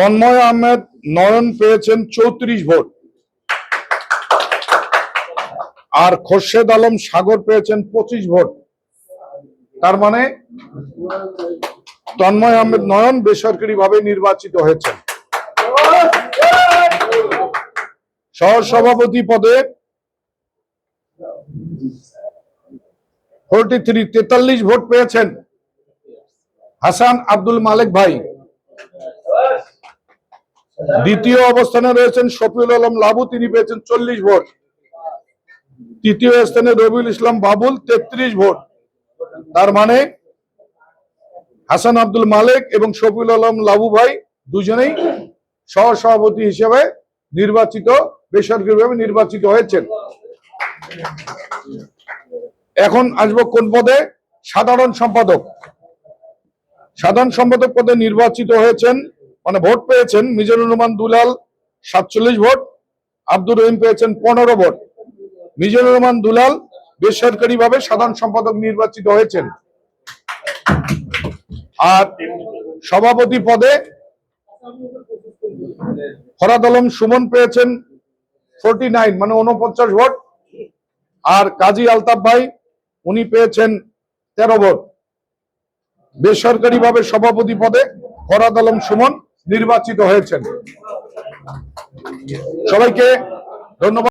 তন্ময় আহমেদ নয়ন পেয়েছেন চৌত্রিশ ভোট। আর খোরশেদ আলম সাগর পেয়েছেন পঁচিশ ভোট। তার মানে তন্ময় আহমেদ নয়ন বেসরকারি ভাবে নির্বাচিত হয়েছেন। সহসভাপতি পদে ফোরটি থ্রি তেতাল্লিশ ভোট পেয়েছেন হাসান আব্দুল মালেক ভাই। দ্বিতীয় অবস্থানে রয়েছেন শফিউল আলম লাবু, তিনি পেয়েছেন চল্লিশ ভোট। তৃতীয় স্থানে রবিউল ইসলাম বাবুল, তেত্রিশ ভোট। তার মানে হাসান আব্দুল মালেক এবং শফিউল আলম লাবু ভাই দুজনেই সহসভাপতি হিসেবে নির্বাচিত, বেসরকারিভাবে নির্বাচিত হয়েছেন। এখন আসব কোন পদে? সাধারণ সম্পাদক। সাধারণ সম্পাদক পদে নির্বাচিত হয়েছেন মানে ভোট পেয়েছেন মিজানুর রহমান দুলাল সাতচল্লিশ ভোট, আব্দুর রহিম পেয়েছেন পনেরো ভোট। মিজানুর রহমান দুলাল বেসরকারি ভাবে সাধারণ সম্পাদক নির্বাচিত হয়েছেন। আর সভাপতি পদে ফরাদ আলম সুমন পেয়েছেন ফোরটি নাইন মানে উনপঞ্চাশ ভোট। আর কাজী আলতাফ ভাই, উনি পেয়েছেন তেরো ভোট। বেসরকারি ভাবে সভাপতি পদে ফরাদ আলম সুমন নির্বাচিত হয়েছেন। সবাইকে ধন্যবাদ।